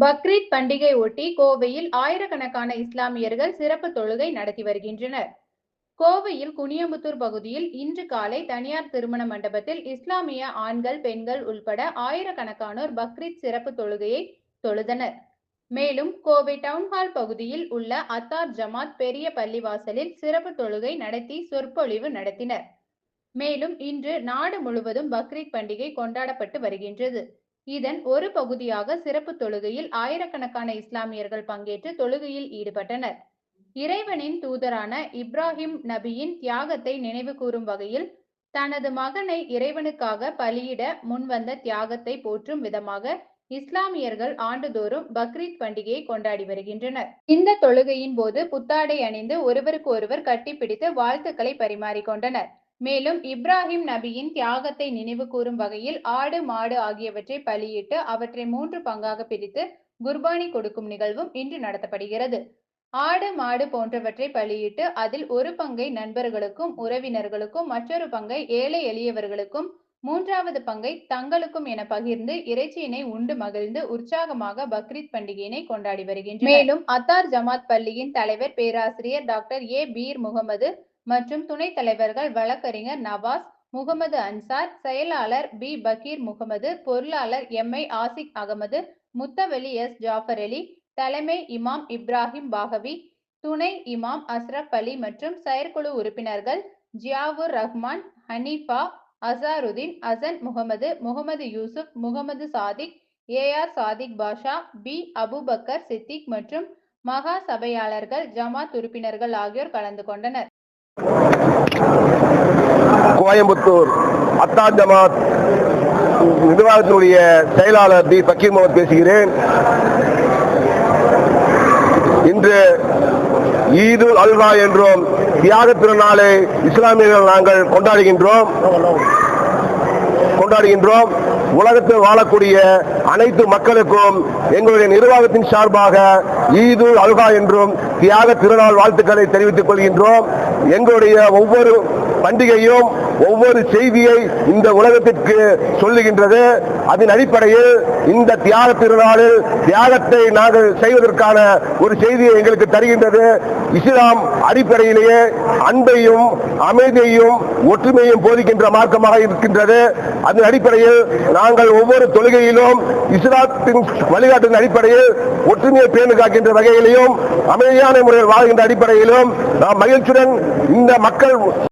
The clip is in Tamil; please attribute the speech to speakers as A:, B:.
A: பக்ரீத் பண்டிகை ஒட்டி கோவையில் ஆயிரக்கணக்கான இஸ்லாமியர்கள் சிறப்பு தொழுகை நடத்தி வருகின்றனர். கோவையில் குனியமுத்தூர் பகுதியில் இன்று காலை தனியார் திருமண மண்டபத்தில் இஸ்லாமிய ஆண்கள் பெண்கள் உள்பட ஆயிரக்கணக்கானோர் பக்ரீத் சிறப்பு தொழுகையை தொழுதனர். மேலும் கோவை டவுன்ஹால் பகுதியில் உள்ள அத்தார் ஜமாத் பெரிய பள்ளிவாசலில் சிறப்பு தொழுகை நடத்தி சொற்பொழிவு நடத்தினர். மேலும் இன்று நாடு முழுவதும் பக்ரீத் பண்டிகை கொண்டாடப்பட்டு வருகின்றது. இதன் ஒரு பகுதியாக சிறப்பு தொழுகையில் ஆயிரக்கணக்கான இஸ்லாமியர்கள் பங்கேற்று தொழுகையில் ஈடுபட்டனர். இறைவனின் தூதரான இப்ராஹிம் நபியின் தியாகத்தை நினைவு கூறும் வகையில் தனது மகனை இறைவனுக்காக பலியிட முன்வந்த தியாகத்தை போற்றும் விதமாக இஸ்லாமியர்கள் ஆண்டுதோறும் பக்ரீத் பண்டிகையை கொண்டாடி வருகின்றனர். இந்த தொழுகையின் போது புத்தாடை அணிந்து ஒருவருக்கு ஒருவர் கட்டிப்பிடித்து வாழ்த்துக்களை பரிமாறிக்கொண்டனர் மேலும் இப்ராஹிம் நபியின் தியாகத்தை நினைவு கூறும் வகையில் ஆடு மாடு ஆகியவற்றை பலியிட்டு அவற்றை மூன்று பங்காக பிரித்து குர்பானி கொடுக்கும் நிகழ்வும் இன்று நடத்தப்படுகிறது. ஆடு மாடு போன்றவற்றை பலியிட்டு அதில் ஒரு பங்கை நண்பர்களுக்கும் உறவினர்களுக்கும் மற்றொரு பங்கை ஏழை எளியவர்களுக்கும் மூன்றாவது பங்கை தங்களுக்கும் என பகிர்ந்து இறைச்சியினை உண்டு மகிழ்ந்து உற்சாகமாக பக்ரீத் பண்டிகையினை கொண்டாடி வருகின்றனர். மேலும் அத்தார் ஜமாத் பள்ளியின் தலைவர் பேராசிரியர் டாக்டர் ஏ. பீர் முகமது மற்றும் துணைத் தலைவர்கள் வழக்கறிஞர் நவாஸ் முகமது அன்சார் செயலாளர் பி. பக்கீர் முகமது பொருளாளர் M. I Ashik Ahmed முத்தவெளி S. Jafar Ali தலைமை இமாம் இப்ராஹிம் பாகவி துணை இமாம் அஸ்ரப் அலி மற்றும் செயற்குழு உறுப்பினர்கள் Ziaur Rahman Hanifa Azharuddin Hasan Mohammed Mohammed Yusuf Mohammed Sadiq A. R. Sadiq Basha P. Abubakar Siddiq மற்றும் மகா சபையாளர்கள் ஜமாத் உறுப்பினர்கள் ஆகியோர் கலந்து கொண்டனர்.
B: கோயம்புத்தூர் அத்தா ஜமாத் நிர்வாகத்தினுடைய செயலாளர் டி. பக்கீர் முகமது பேசுகிறேன். இன்று ஈது அல்வா என்றும் தியாக திருநாளை இஸ்லாமியர்கள் நாங்கள் கொண்டாடுகின்றோம். கொண்டாடுகின்றோம். உலகத்தில் வாழக்கூடிய அனைத்து மக்களுக்கும் எங்களுடைய நிர்வாகத்தின் சார்பாக ஈது அல்கா என்றும் தியாக திருநாள் வாழ்த்துக்களை தெரிவித்துக் கொள்கின்றோம். எங்களுடைய ஒவ்வொரு பண்டிகையும் ஒவ்வொரு செய்தியை இந்த உலகத்திற்கு சொல்லுகின்றது. அதன் அடிப்படையில் இந்த தியாக திருநாளில் தியாகத்தை நாங்கள் செய்வதற்கான ஒரு செய்தியை எங்களுக்கு தருகின்றது. இஸ்லாம் அடிப்படையிலேயே அன்பையும் அமைதியையும் ஒற்றுமையும் போதிக்கின்ற மார்க்கமாக இருக்கின்றது. அதன் அடிப்படையில் நாங்கள் ஒவ்வொரு தொழுகையிலும் இஸ்லாத்தின் வழிகாட்டின் அடிப்படையில் ஒற்றுமையை பேணு காக்கின்ற வகையிலையும் அமைதியான முறையில் வாழ்கின்ற அடிப்படையிலும் நாம் மகிழ்ச்சியுடன் இந்த மக்கள்